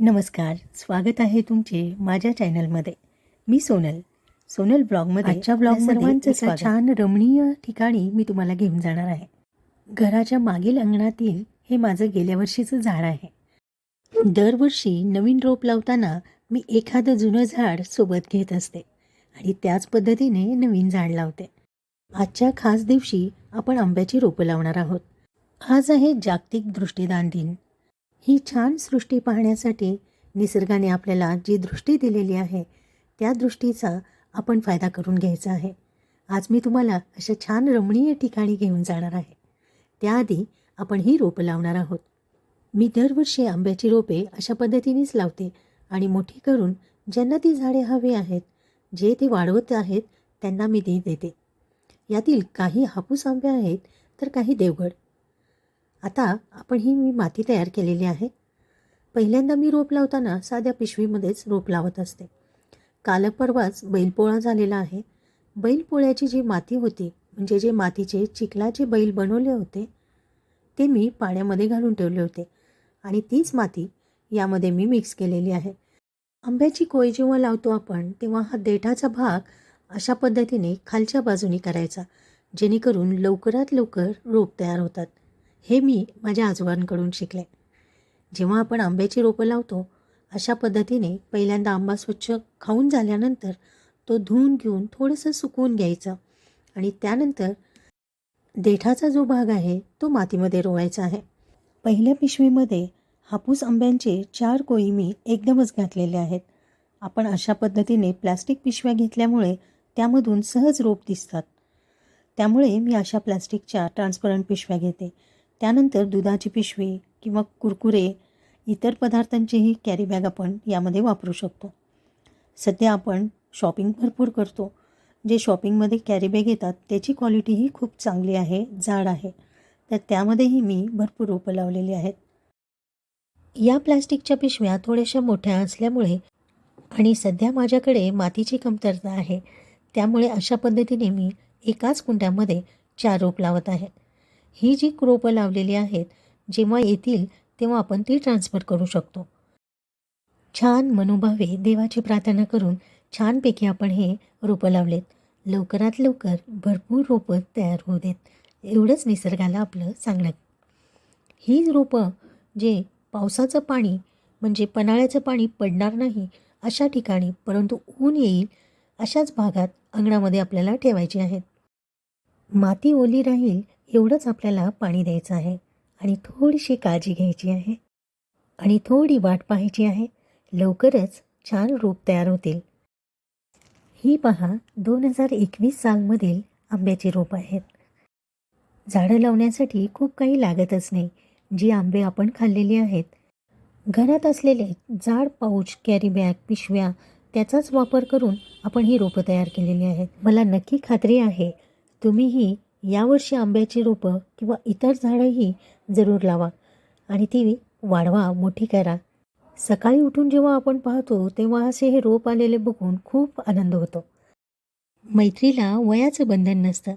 नमस्कार स्वागत आहे तुमचे माझ्या चॅनलमध्ये. मी सोनल. सोनल ब्लॉगमध्ये आजच्या ब्लॉगमध्ये सर्वांचं. छान रमणीय ठिकाणी मी तुम्हाला घेऊन जाणार आहे. घराच्या मागील अंगणातील हे माझं गेल्या वर्षीचं झाड आहे. दरवर्षी नवीन रोप लावताना मी एखादं जुनं झाड सोबत घेत असते आणि त्याच पद्धतीने नवीन झाड लावते. आजच्या खास दिवशी आपण आंब्याची रोपं लावणार आहोत. आज आहे जागतिक दृष्टीदान दिन. ही छान सृष्टी पाहण्यासाठी निसर्गाने आपल्याला जी दृष्टी दिलेली आहे त्या दृष्टीचा आपण फायदा करून घ्यायचा आहे. आज मी तुम्हाला अशा छान रमणीय ठिकाणी घेऊन जाणार आहे. त्याआधी आपण ही रोपं लावणार आहोत. मी दरवर्षी आंब्याची रोपे अशा पद्धतीनेच लावते आणि मोठी करून ज्यांना ती झाडे हवे आहेत जे ते वाढवत आहेत त्यांना मी ती देते. यातील काही हापूस आंबे आहेत तर काही देवगड. आता आपण ही मी माती तयार केलेली आहे. पहिल्यांदा मी रोप लावताना साध्या पिशवीमध्येच रोप लावत असते. काल परवाच बैलपोळा झालेला आहे. बैलपोळ्याची जी माती होती म्हणजे जे मातीचे चिखलाचे बैल बनवले होते ते मी पाण्यामध्ये घालून ठेवले होते. आणि तीच माती यामध्ये मी मिक्स केलेली आहे. आंब्याची कोय जेव्हा लावतो आपण तेव्हा हा देठाचा भाग अशा पद्धतीने खालच्या बाजूनी करायचा जेणेकरून लवकरात लवकर रोप तयार होतात. हे मी माझ्या आजोबांकडून शिकले. जेव्हा आपण आंब्याची रोपं लावतो अशा पद्धतीने पहिल्यांदा आंबा स्वच्छ खाऊन झाल्यानंतर तो धुवून घेऊन थोडंसं सुकवून घ्यायचं आणि त्यानंतर देठाचा जो भाग आहे तो मातीमध्ये रोवायचा आहे. पहिल्या पिशवीमध्ये हापूस आंब्यांचे चार कोळी मी एकदमच घातलेले आहेत. आपण अशा पद्धतीने प्लॅस्टिक पिशव्या घेतल्यामुळे त्यामधून सहज रोप दिसतात. त्यामुळे मी अशा प्लॅस्टिकच्या ट्रान्सपरंट पिशव्या घेते. त्यानंतर दुधाची पिशवी किंवा कुरकुरे इतर पदार्थांचीही कॅरीबॅग आपण यामध्ये वापरू शकतो. सध्या आपण शॉपिंग भरपूर करतो. जे शॉपिंगमध्ये कॅरीबॅग येतात त्याची क्वालिटीही खूप चांगली आहे जाड आहे. तर त्यामध्येही मी भरपूर रोपं लावलेली आहेत. या प्लॅस्टिकच्या पिशव्या थोड्याशा मोठ्या असल्यामुळे आणि सध्या माझ्याकडे मातीची कमतरता आहे त्यामुळे अशा पद्धतीने मी एकाच कुंड्यामध्ये चार रोप लावत आहे. ही जी रोपं लावलेली आहेत जेव्हा येतील तेव्हा आपण ती ट्रान्सफर करू शकतो. छान मनोभावे देवाची प्रार्थना करून छानपैकी आपण हे रोपं लावलेत. लवकरात लवकर भरपूर रोपं तयार होऊ देत. एवढंच निसर्गाला आपलं सांगणं. ही रोपं जे पावसाचं पाणी म्हणजे पन्हाळ्याचं पाणी पडणार नाही अशा ठिकाणी परंतु ऊन येईल अशाच भागात अंगणामध्ये आपल्याला ठेवायची आहेत. माती ओली राहील एवढंच आपल्याला पाणी द्यायचं आहे आणि थोडीशी काळजी घ्यायची आहे. आणि थोडी वाट पाहायची आहे. लवकरच छान रोप तयार होतील. ही पहा दोन हजार एकवीस सालमधील आंब्याची रोप आहेत. झाडं लावण्यासाठी खूप काही लागतच नाही. जी आंबे आपण खाल्लेली आहेत. घरात असलेले जाड पाऊच कॅरी बॅग पिशव्या त्याचाच वापर करून आपण ही रोपं तयार केलेली आहेत. मला नक्की खात्री आहे तुम्हीही यावर्षी आंब्याची रोपं किंवा इतर झाडंही जरूर लावा आणि ती वाढवा मोठी करा. सकाळी उठून जेव्हा आपण पाहतो तेव्हा असे हे रोप आलेले बघून खूप आनंद होतो. मैत्रीला वयाचं बंधन नसतं.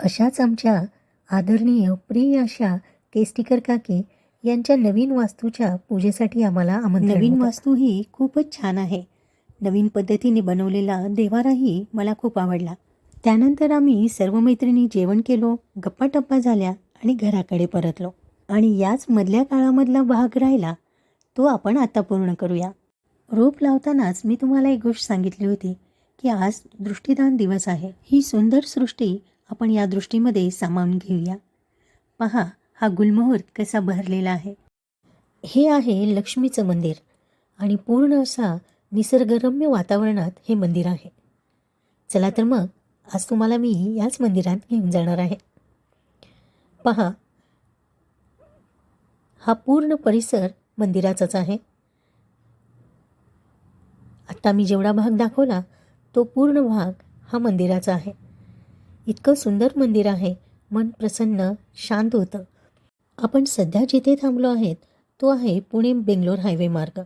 अशाच आमच्या आदरणीय प्रिय अशा केस्टिकर काकी यांच्या नवीन वास्तूच्या पूजेसाठी आम्हाला आमंत्रण नवीन. वास्तू ही खूपच छान आहे. नवीन पद्धतीने बनवलेला देवाराही मला खूप आवडला. त्यानंतर आम्ही सर्व मैत्रिणी जेवण केलो गप्पा टप्पा झाल्या आणि घराकडे परतलो. आणि याच मधल्या काळामधला भाग राहिला तो आपण आता पूर्ण करूया. रोप लावतानाच मी तुम्हाला एक गोष्ट सांगितली होती की आज दृष्टीदान दिवस आहे. ही सुंदर सृष्टी आपण या दृष्टीमध्ये सामावून घेऊया. पहा हा गुलमुहूर्त कसा बहरलेला आहे. हे आहे लक्ष्मीचं मंदिर आणि पूर्ण असा निसर्गरम्य वातावरणात हे मंदिर आहे. चला तर मग आज तुम्हाला मी याच मंदिरात घेऊन जाणार आहे. पहा हा पूर्ण परिसर मंदिराचाच आहे. आत्ता मी जेवढा भाग दाखवला तो पूर्ण भाग हा मंदिराचा आहे. इतकं सुंदर मंदिर आहे मन प्रसन्न शांत होतं. आपण सध्या जिथे थांबलो आहेत तो आहे पुणे बेंगलोर हायवे मार्ग.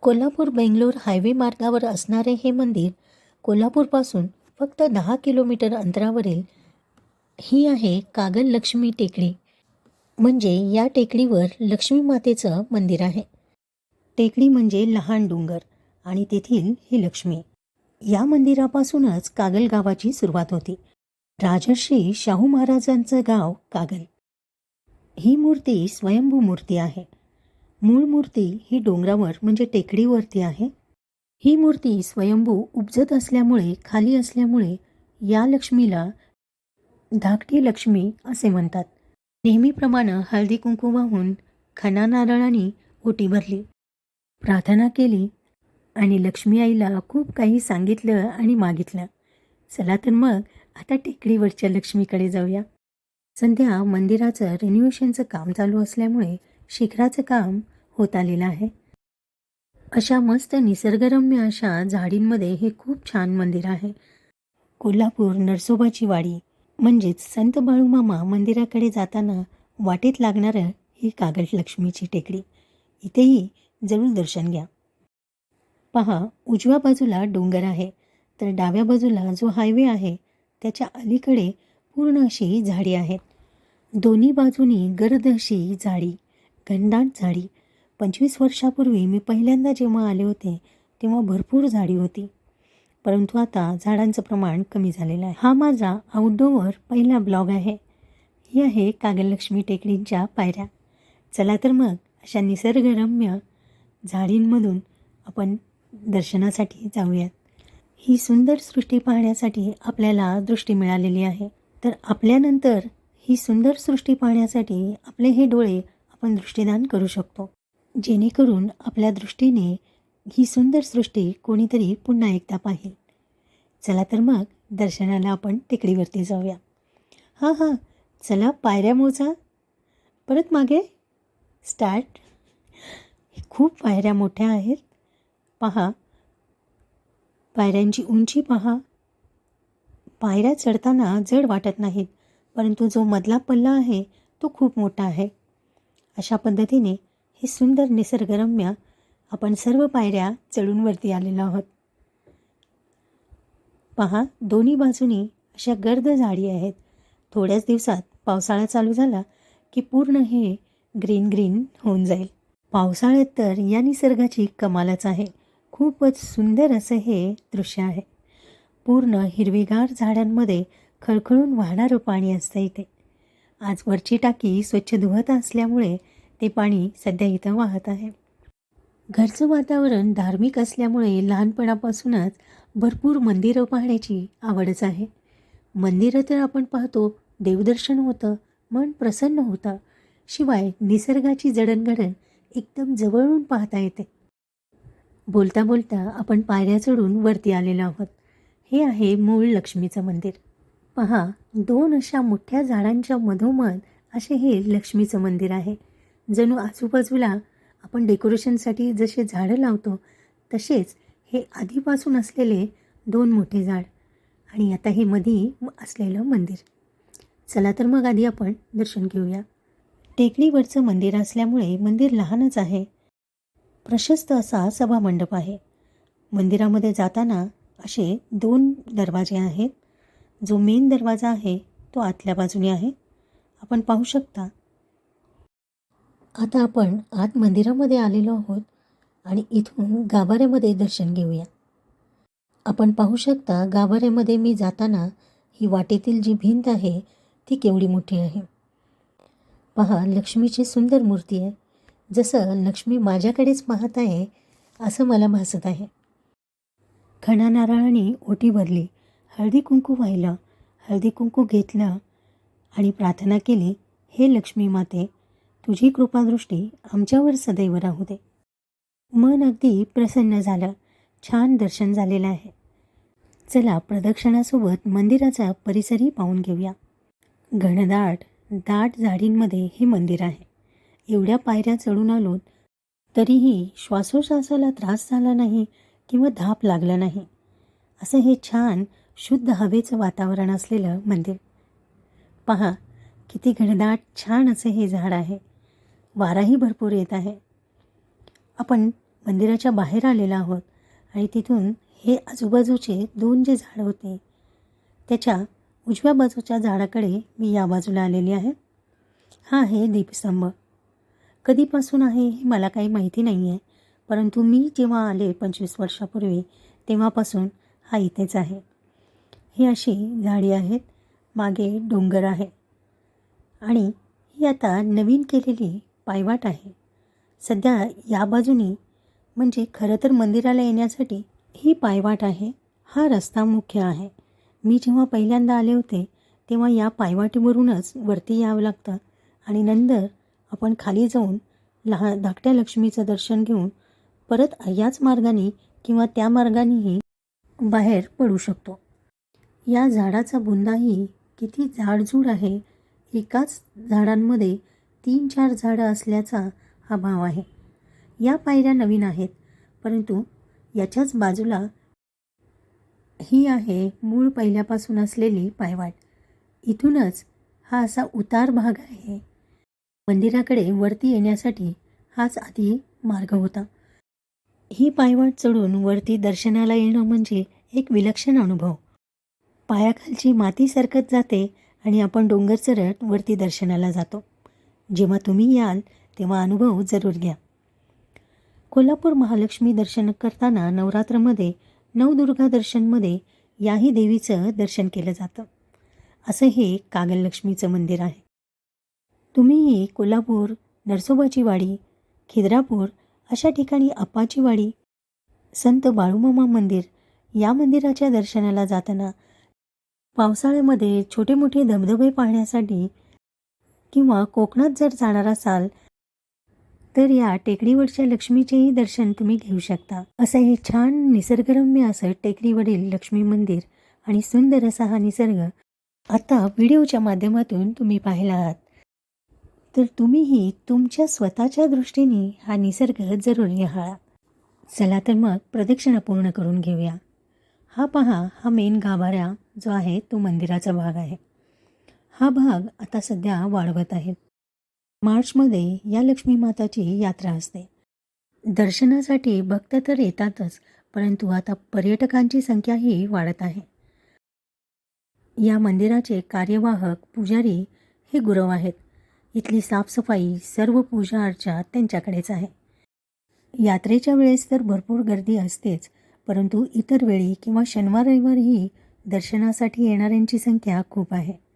कोल्हापूर बेंगलोर हायवे मार्गावर असणारे हे मंदिर कोल्हापूरपासून फक्त दहा किलोमीटर अंतरावरील ही आहे कागल लक्ष्मी टेकडी. म्हणजे या टेकडीवर लक्ष्मी मातेचं मंदिर आहे. टेकडी म्हणजे लहान डोंगर आणि तेथील ही लक्ष्मी. या मंदिरापासूनच कागल गावाची सुरुवात होती. राजर्षी शाहू महाराजांचं गाव कागल. ही मूर्ती स्वयंभू मूर्ती आहे. मूळ मूर्ती ही डोंगरावर म्हणजे टेकडीवरती आहे. ही मूर्ती स्वयंभू उपजत असल्यामुळे खाली असल्यामुळे या लक्ष्मीला धाकटी लक्ष्मी असे म्हणतात. नेहमीप्रमाणे हळदी कुंकू वाहून खना नारळाने ओटी भरली. प्रार्थना केली आणि लक्ष्मी आईला खूप काही सांगितलं आणि मागितलं. चला तर मग आता टेकडीवरच्या लक्ष्मीकडे जाऊया. सध्या मंदिराचं रिन्युएशनचं काम चालू असल्यामुळे शिखराचं काम होत आलेलं आहे. अशा मस्त निसर्गरम्य अशा झाडींमध्ये हे खूप छान मंदिर आहे. कोल्हापूर नरसोबाची वाडी म्हणजेच संत बाळूमामा मंदिराकडे जाताना वाटेत लागणारं ही कागट लक्ष्मीची टेकडी. इथेही जरूर दर्शन घ्या. पहा उजव्या बाजूला डोंगर आहे तर डाव्या बाजूला जो हायवे आहे त्याच्या अलीकडे पूर्ण अशी झाडी आहेत. दोन्ही बाजूनी गर्द अशी झाडी घनदाट झाडी पंचवीस वर्षापूर्वी मी पहिल्यांदा जेव्हा आले होते तेव्हा भरपूर झाडी होती. परंतु आता झाडांचं प्रमाण कमी झालेलं आहे. हा माझा आउटडोअर पहिला ब्लॉग आहे. ही आहे कागललक्ष्मी टेकडींच्या पायऱ्या. चला तर मग अशा निसर्गरम्य झाडींमधून आपण दर्शनासाठी जाऊयात. ही सुंदर सृष्टी पाहण्यासाठी आपल्याला दृष्टी मिळालेली आहे. तर आपल्यानंतर ही सुंदर सृष्टी पाहण्यासाठी आपले हे डोळे आपण दृष्टीदान करू शकतो. जेणेकरून आपल्या दृष्टीने ही सुंदर सृष्टी कोणीतरी पुन्हा एकदा पाहिल. चला तर मग दर्शनाला आपण टेकडीवरती जाऊया. हां हां चला पायऱ्या मोजा. परत मागे. स्टार्ट. खूप पायऱ्या मोठ्या आहेत. पहा. पायऱ्यांची उंची पहा. पायऱ्या चढताना जड वाटत नाहीत परंतु जो मधला पल्ला आहे तो खूप मोठा आहे. अशा पद्धतीने हे सुंदर निसर्गरम्य आपण सर्व पायऱ्या चढून वरती आलेलो आहोत. पहा दोन्ही बाजूनी अशा गर्द झाडी आहेत. थोड्याच दिवसात पावसाळा चालू झाला की पूर्ण हे ग्रीन ग्रीन होऊन जाईल. पावसाळ्यात तर या निसर्गाची कमालच आहे. खूपच सुंदर असं हे दृश्य आहे. पूर्ण हिरवीगार झाडांमध्ये खळखळून वाहणारं पाणी असतं इथे. आज वरची टाकी स्वच्छ धुवत असल्यामुळे ते पाणी सध्या इथं वाहत आहे. घरचं वातावरण धार्मिक असल्यामुळे लहानपणापासूनच भरपूर मंदिरं पाहण्याची आवडच आहे. मंदिरं तर आपण पाहतो देवदर्शन होतं मन प्रसन्न होतं. शिवाय निसर्गाची जडणघडण एकदम जवळून पाहता येते. बोलता बोलता आपण पायऱ्या चढून वरती आलेलो आहोत. हे आहे मूळ लक्ष्मीचं मंदिर. पहा दोन अशा मोठ्या झाडांच्या मधोमध असे हे लक्ष्मीचं मंदिर आहे. जणू आजूबाजूला आपण डेकोरेशनसाठी जसे झाडं लावतो तसेच हे आधीपासून असलेले दोन मोठे झाड आणि आता हे मधी असलेलं मंदिर. चला तर मग आधी आपण दर्शन घेऊया. टेकडीवरचं मंदिर असल्यामुळे मंदिर लहानच आहे. प्रशस्त असा सभामंडप आहे. मंदिरामध्ये जाताना असे दोन दरवाजे आहेत. जो मेन दरवाजा आहे तो आतल्या बाजूने आहे. आपण पाहू शकता आता आपण आत मंदिरामध्ये आलेलो आहोत आणि इथून गाभाऱ्यामध्ये दर्शन घेऊया. आपण पाहू शकता गाभाऱ्यामध्ये मी जाताना ही वाटेतील जी भिंत आहे ती केवढी मोठी आहे. पहा लक्ष्मीची सुंदर मूर्ती आहे. जसं लक्ष्मी माझ्याकडेच पाहत आहे असं मला भासत आहे. खणा नारळाने ओटी भरली हळदी कुंकू वाहिलं हळदी कुंकू घेतलं आणि प्रार्थना केली हे लक्ष्मी माते तुझी कृपादृष्टी आमच्यावर सदैव राहू दे. मन अगदी प्रसन्न झालं. छान दर्शन झालेलं आहे. चला प्रदक्षिणासोबत मंदिराचा परिसरही पाहून घेऊया. घनदाट दाट झाडींमध्ये हे मंदिर आहे. एवढ्या पायऱ्या चढून आलो तरीही श्वासोश्वासाला त्रास झाला नाही किंवा धाप लागला नाही. असं हे छान शुद्ध हवेचं वातावरण असलेलं मंदिर. पहा किती घनदाट छान असं हे झाड आहे. वाराही भरपूर येत आहे. आपण मंदिराच्या बाहेर आलेलो आहोत आणि तिथून हे आजूबाजूचे दोन जे झाड होते त्याच्या उजव्या बाजूच्या झाडाकडे मी या बाजूला आलेली आहे. हा आहे दीपस्तंभ. कधीपासून आहे हे मला काही माहिती नाही आहे परंतु मी जेव्हा आले पंचवीस वर्षापूर्वी तेव्हापासून हा इथेच आहे. ही अशी झाडी आहेत मागे डोंगर आहे. आणि ही आता नवीन केलेली पायवाट आहे. सध्या या बाजूनी म्हणजे खरं तर मंदिराला येण्यासाठी ही पायवाट आहे. हा रस्ता मुख्य आहे. मी जेव्हा पहिल्यांदा आले होते तेव्हा या पायवाटीवरूनच वरती यावं लागतं आणि नंतर आपण खाली जाऊन लहान धाकट्या लक्ष्मीचं दर्शन घेऊन परत याच मार्गाने किंवा त्या मार्गानेही बाहेर पडू शकतो. या झाडाचा बुंदाही किती जाडजूड आहे एकाच झाडांमध्ये तीन चार झाडं असल्याचा हा भाव आहे. या पायऱ्या नवीन आहेत परंतु याच्याच बाजूला ही आहे मूळ पहिल्यापासून असलेली पायवाट. इथूनच हा असा उतार भाग आहे. मंदिराकडे वरती येण्यासाठी हाच आधी मार्ग होता. ही पायवाट चढून वरती दर्शनाला येणं म्हणजे एक विलक्षण अनुभव. पायाखालची माती सरकत जाते आणि आपण डोंगर चढत वरती दर्शनाला जातो. जेव्हा तुम्ही याल तेव्हा अनुभव जरूर घ्या. कोल्हापूर महालक्ष्मी दर्शन करताना नवरात्रमध्ये नवदुर्गा दर्शनमध्ये याही देवीचं दर्शन केलं जातं. असं हे कागललक्ष्मीचं मंदिर आहे. तुम्हीही कोल्हापूर नरसोबाची वाडी खिद्रापूर अशा ठिकाणी अप्पाची वाडी संत बाळूमामा मंदिर या मंदिराच्या दर्शनाला जाताना पावसाळ्यामध्ये छोटे मोठे धबधबे पाहण्यासाठी किंवा कोकणात जर जाणार असाल तर या टेकडीवरच्या लक्ष्मीचेही दर्शन तुम्ही घेऊ शकता. असं हे छान निसर्गरम्य असं टेकडीवरील लक्ष्मी मंदिर आणि सुंदर असा हा निसर्ग आता व्हिडिओच्या माध्यमातून तुम्ही पाहिला आहात. तर तुम्हीही तुमच्या स्वतःच्या दृष्टीने हा निसर्ग जरूर निहाळा चला तर मग प्रदक्षिणा पूर्ण करून घेऊया. हा पहा हा मेन गाभारा जो आहे तो मंदिराचा भाग आहे. हा भाग आता सध्या वाढवत आहेत मार्चमध्ये या लक्ष्मी माताची यात्रा असते. दर्शनासाठी भक्त तर येतातच परंतु आता पर्यटकांची संख्याही वाढत आहे. या मंदिराचे कार्यवाहक पुजारी हे गुरव आहेत. इथली साफसफाई सर्व पूजा अर्चा त्यांच्याकडेच आहे. यात्रेच्या वेळेस तर भरपूर गर्दी असतेच परंतु इतर वेळी किंवा शनिवार रविवारही दर्शनासाठी येणाऱ्यांची संख्या खूप आहे.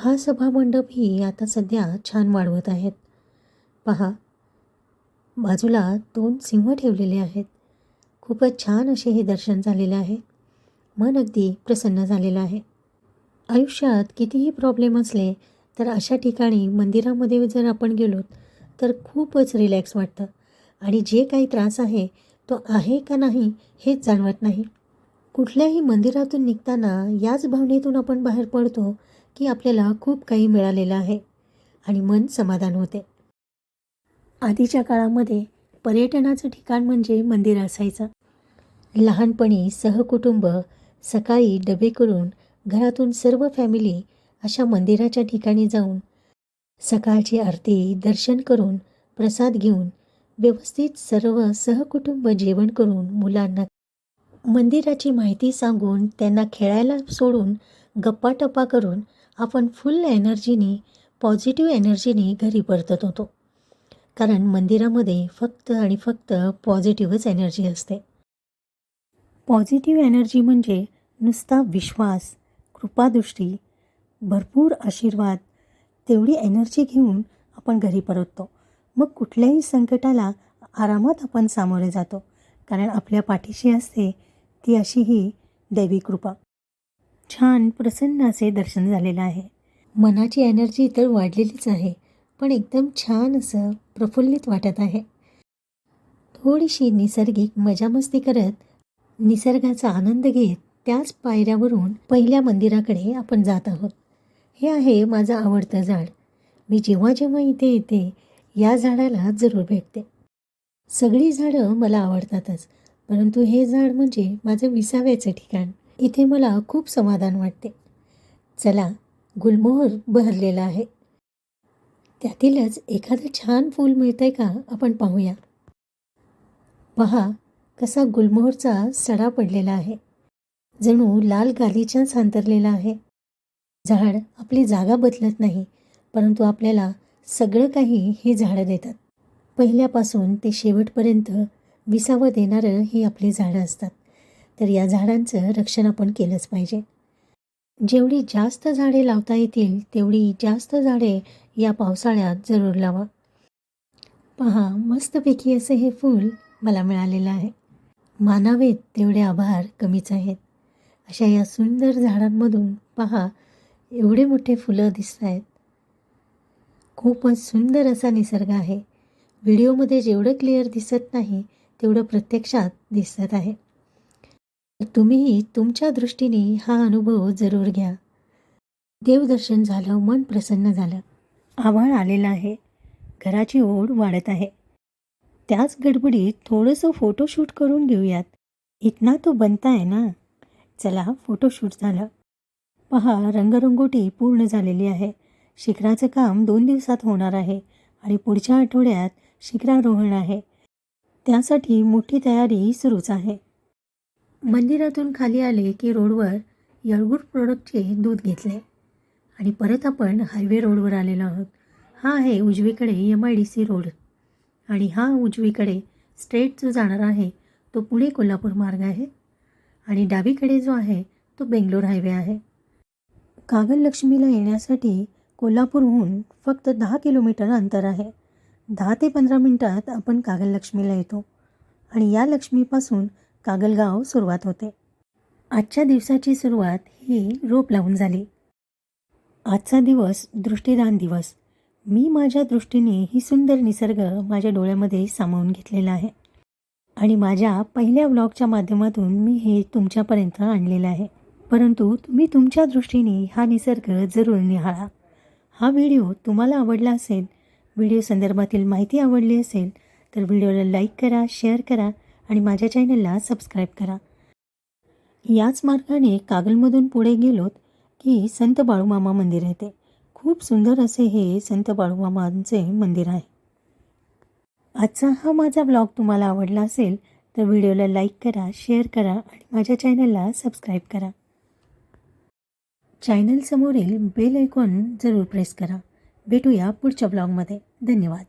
हा सभामंडपही आता सध्या छान वाढवत आहेत. पहा बाजूला दोन सिंह ठेवलेले आहेत. खूपच छान असे हे दर्शन झालेले आहे. मन अगदी प्रसन्न झालेलं आहे. आयुष्यात कितीही प्रॉब्लेम असले तर अशा ठिकाणी मंदिरामध्ये जर आपण गेलो तर खूपच रिलॅक्स वाटतं. आणि जे काही त्रास आहे तो आहे का नाही हेच जाणवत नाही. कुठल्याही मंदिरातून निघताना याच भावनेतून आपण बाहेर पडतो की आपल्याला खूप काही मिळालेलं आहे आणि मन समाधान होते. आधीच्या काळामध्ये पर्यटनाचं ठिकाण म्हणजे मंदिर असायचं. लहानपणी सहकुटुंब सकाळी डबे करून घरातून सर्व फॅमिली अशा मंदिराच्या ठिकाणी जाऊन सकाळची आरती दर्शन करून प्रसाद घेऊन व्यवस्थित सर्व सहकुटुंब जेवण करून मुलांना मंदिराची माहिती सांगून त्यांना खेळायला सोडून गप्पाटप्पा करून आपण फुल एनर्जीनी पॉझिटिव्ह एनर्जीनी घरी परतत होतो. कारण मंदिरामध्ये फक्त आणि फक्त पॉझिटिव्हच एनर्जी असते. पॉझिटिव्ह एनर्जी म्हणजे नुसता विश्वास कृपादृष्टी भरपूर आशीर्वाद तेवढी एनर्जी घेऊन आपण घरी परततो. मग कुठल्याही संकटाला आरामात आपण सामोरे जातो. कारण आपल्या पाठीशी असते ती अशी ही दैवी कृपा. छान प्रसन्न असे दर्शन झालेलं आहे. मनाची एनर्जी तर वाढलेलीच आहे पण एकदम छान असं प्रफुल्लित वाटत आहे. थोडीशी निसर्गिक मजामस्ती करत निसर्गाचा आनंद घेत त्याच पायऱ्यावरून पहिल्या मंदिराकडे आपण जात आहोत. हे आहे माझं आवडतं झाड. मी जेव्हा जेव्हा इथे येते या झाडाला जरूर भेटते. सगळी झाडं मला आवडतातच परंतु हे झाड म्हणजे माझं विसाव्याचं ठिकाण. इथे मला खूप समाधान वाटते. चला गुलमोहर बहरलेला आहे. त्यातीलच एखादं छान फूल मिळतंय का आपण पाहूया. पहा कसा गुलमोहरचा सडा पडलेला आहे. जणू लाल गालीच्याच सांतरलेला आहे. झाड आपली जागा बदलत नाही परंतु आपल्याला सगळं काही हे झाडं देतात. पहिल्यापासून ते शेवटपर्यंत विसावं देणारं ही आपली झाडं असतात. तर या झाडांचं रक्षण आपण केलंच पाहिजे. जेवढी जास्त झाडे लावता येतील तेवढी जास्त झाडे या पावसाळ्यात जरूर लावा. पहा मस्तपैकी असे हे फूल मला मिळालेलं आहे. मानावेत तेवढे आभार कमीच आहेत. अशा या सुंदर झाडांमधून पहा एवढे मोठे फुलं दिसत आहेत. खूपच सुंदर असा निसर्ग आहे. व्हिडिओमध्ये जेवढं क्लिअर दिसत नाही तेवढं प्रत्यक्षात दिसत आहे. तुम्हीही तुमच्या दृष्टीने हा अनुभव जरूर घ्या. देवदर्शन झालं मन प्रसन्न झालं. आभाळ आलेलं आहे. घराची ओढ वाढत आहे. त्याच गडबडीत थोडंसं फोटोशूट करून घेऊयात. इतना तो बनता आहे ना? चला फोटोशूट झालं. पहा रंगरंगोटी पूर्ण झालेली आहे. शिखराचं काम दोन दिवसात होणार आहे आणि पुढच्या आठवड्यात शिखरारोहण आहे. त्यासाठी मोठी तयारी सुरूच आहे. मंदिरातून खाली आले की रोडवर येळगुड प्रोडक्टचे दूध घेतले. आणि परत आपण हायवे रोडवर आलेलो आहोत. हा आहे उजवीकडे M I D C road. आणि हा उजवीकडे स्ट्रेट जो जाणार आहे तो पुणे कोल्हापूर मार्ग आहे. आणि डावीकडे जो आहे तो बेंगलोर हायवे आहे. कागल लक्ष्मीला येण्यासाठी कोल्हापूरहून फक्त दहा किलोमीटर अंतर आहे. दहा ते पंधरा मिनटात आपण कागल लक्ष्मीला येतो. आणि या लक्ष्मीपासून कागलगाव सुरुवात होते. आजच्या दिवसाची सुरुवात ही रोप लावून झाली. आजचा दिवस दृष्टीदान दिवस. मी माझ्या दृष्टीने ही सुंदर निसर्ग माझ्या डोळ्यामध्ये सामावून घेतलेला आहे. आणि माझ्या पहिल्या व्लॉगच्या माध्यमातून मी हे तुमच्यापर्यंत आणलेलं आहे. परंतु तुम्ही तुमच्या दृष्टीने हा निसर्ग जरूर निहाळा. हा व्हिडिओ तुम्हाला आवडला असेल व्हिडिओ संदर्भातील माहिती आवडली असेल तर व्हिडिओला लाईक करा शेअर करा आणि माझ्या चॅनलला सबस्क्राईब करा. याच मार्गाने कागलमधून पुढे गेलोत की संत बाळूमामा मंदिर येते खूप सुंदर असे हे संत बाळूमामांचे मंदिर आहे. आजचा हा माझा ब्लॉग तुम्हाला आवडला असेल तर व्हिडिओला लाईक करा शेअर करा आणि माझ्या चॅनलला सबस्क्राईब करा. चॅनलसमोरील बेल ऐकॉन जरूर प्रेस करा. भेटूया पुढच्या ब्लॉगमध्ये धन्यवाद.